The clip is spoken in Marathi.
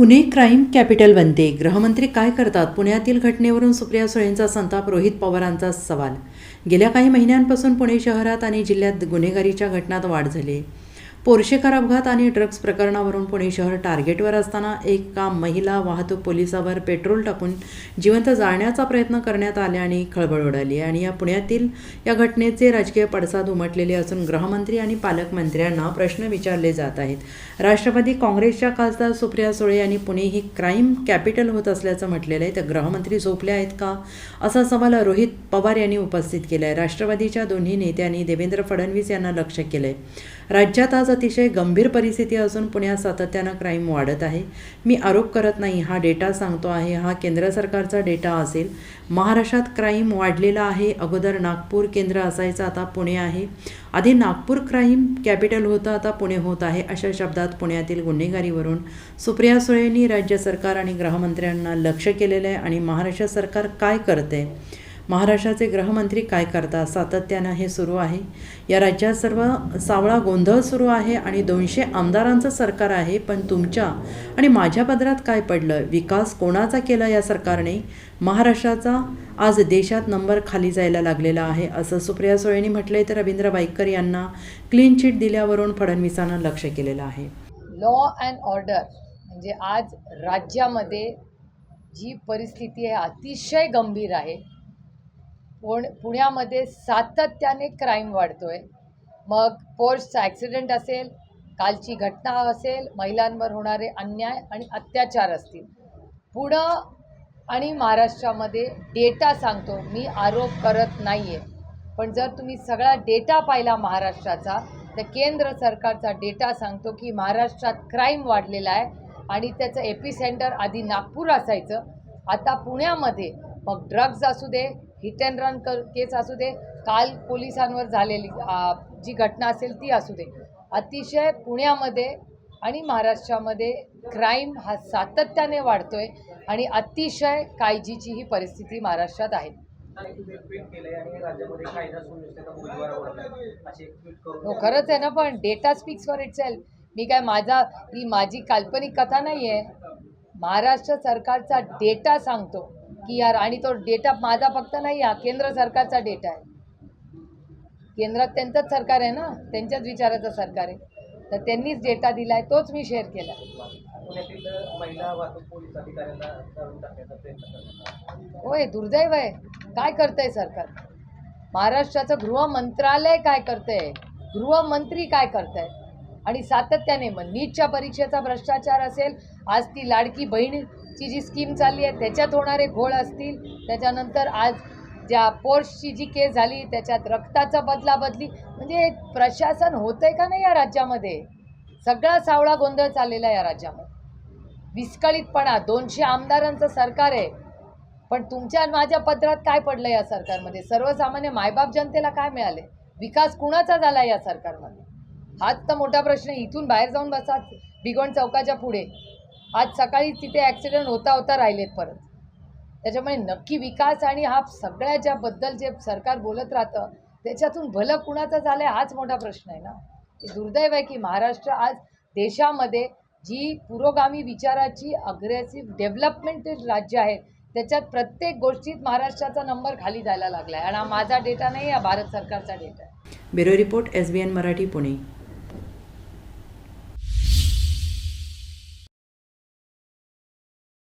पुणे क्राईम कॅपिटल बनते. गृहमंत्री काय करतात? पुण्यातील घटनेवरून सुप्रिया सुळेंचा संताप रोहित पवारांचा सवाल. गेल्या काही महिन्यांपासून पुणे शहरात आणि जिल्ह्यात गुन्हेगारीच्या घटनात वाढ झाली. पोर्शेकर अपघात आणि ड्रग्ज प्रकरणावरून पुणे शहर टार्गेटवर असताना एका महिला वाहतूक पोलिसावर पेट्रोल टाकून जिवंत जाळण्याचा प्रयत्न करण्यात आल्याने खळबळ उडाली. आणि या पुण्यातील या घटनेचे राजकीय पडसाद उमटलेले असून गृहमंत्री आणि पालकमंत्र्यांना प्रश्न विचारले जात आहेत. राष्ट्रवादी काँग्रेसच्या खासदार सुप्रिया सुळे यांनी पुणे ही क्राईम कॅपिटल होत असल्याचं म्हटलेलं आहे. तर गृहमंत्री झोपले आहेत का? असा सवाल रोहित पवार यांनी उपस्थित केला आहे राष्ट्रवादीच्या दोन्ही नेत्यांनी देवेंद्र फडणवीस यांना लक्ष केलं आहे राज्यात आज अतिशय गंभीर परिस्थिती असून पुण्यात सातत्यानं क्राईम वाढत आहे. मी आरोप करत नाही. हा डेटा सांगतो आहे. हा केंद्र सरकारचा डेटा असेल. महाराष्ट्रात क्राईम वाढलेला आहे. अगोदर नागपूर केंद्र असायचं आता पुणे आहे. आधी नागपूर क्राईम कॅपिटल होतं आता पुणे होत आहे अशा शब्दात पुण्यातील गुन्हेगारीवरून सुप्रिया सुळेंनी राज्य सरकार आणि गृहमंत्र्यांना लक्ष केलेलं आहे. आणि महाराष्ट्र सरकार काय करते महाराष्ट्राचे गृहमंत्री काय करतात? सातत्यानं हे सुरू आहे. या राज्यात सर्व सावळा गोंधळ सुरू आहे आणि दोनशे आमदारांचं सरकार आहे. पण तुमच्या आणि माझ्या पदरात काय पडलं? विकास कोणाचा केला या सरकारने? महाराष्ट्राचा आज देशात नंबर खाली जायला लागलेला आहे असं सुप्रिया सुळेंनी म्हटलंय तर रवींद्र बाईकर यांना क्लीन चिट दिल्यावरून फडणवीसांना लक्ष केलेलं आहे. लॉ अँड ऑर्डर म्हणजे आज राज्यामध्ये जी परिस्थिती आहे अतिशय गंभीर आहे. पुण पुण्यामध्ये सातत्याने क्राईम वाढतो आहे मग पोर्सचा ॲक्सिडेंट असेल कालची घटना असेल महिलांवर होणारे अन्याय आणि अत्याचार असतील. पुणं आणि महाराष्ट्रामध्ये डेटा सांगतो मी आरोप करत नाही आहे पण जर तुम्ही सगळा डेटा पाहिला महाराष्ट्राचा तर केंद्र सरकारचा डेटा सांगतो की महाराष्ट्रात क्राईम वाढलेला आहे आणि त्याचं एपिसेंटर आधी नागपूर असायचं. आता पुण्यामध्ये मग ड्रग्ज असू दे हिट अँड रन कर केस असू दे काल पोलिसांवर झालेली जी घटना असेल ती असू दे. अतिशय पुण्यामध्ये आणि महाराष्ट्रामध्ये क्राईम हा सातत्याने वाढतोय आणि अतिशय काळजीची ही परिस्थिती महाराष्ट्रात आहे. हो खरंच आहे ना पण data speaks for itself मी काय माझा ही माझी काल्पनिक कथा नाही आहे महाराष्ट्र सरकारचा डेटा सांगतो. की यार आणि तो डेटा माझा फक्त नाही हा केंद्र सरकारचा डेटा आहे. केंद्रात त्यांचंच सरकार आहे ना? त्यांच्याच विचाराचं सरकार आहे. तर त्यांनीच डेटा दिला आहे तोच मी शेअर केला होय दुर्दैव आहे. काय करतंय सरकार? महाराष्ट्राचं गृह मंत्रालय काय करतंय? गृहमंत्री काय करताय? आणि सातत्याने मग नीटच्या परीक्षेचा भ्रष्टाचार असेल आज ती लाडकी बहीणची जी स्कीम चालली आहे त्याच्यात होणारे घोळ असतील. त्याच्यानंतर आज ज्या पोर्सची जी केस झाली त्याच्यात रक्ताचा बदला बदली. म्हणजे प्रशासन होतंय का नाही या राज्यामध्ये? सगळा सावळा गोंधळ चाललेला आहे या राज्यामध्ये. विस्कळीतपणा दोनशे आमदारांचं सरकार आहे. पण तुमच्या माझ्या पत्रात काय पडलं या सरकारमध्ये? सर्वसामान्य मायबाप जनतेला काय मिळाले विकास कुणाचा झाला या सरकारमध्ये? हाच तर मोठा प्रश्न इथून बाहेर जाऊन बसा. भिगवण चौकाच्या पुढे. आज सकाळी तिथे ॲक्सिडेंट होता होता राहिलेत परत. त्याच्यामुळे नक्की विकास आणि हा सगळ्या ज्याबद्दल जे सरकार बोलत राहतं त्याच्यातून भलं कुणाचं झालं आहे हाच मोठा प्रश्न आहे ना. दुर्दैव आहे की महाराष्ट्र आज देशामध्ये जी पुरोगामी विचाराची अग्रेसिव्ह डेव्हलपमेंट राज्य आहे त्याच्यात प्रत्येक गोष्टीत महाराष्ट्राचा नंबर खाली जायला लागला आहे आणि हा माझा डेटा नाही हा भारत सरकारचा डेटा आहे. Bureau report S B N Marathi Pune.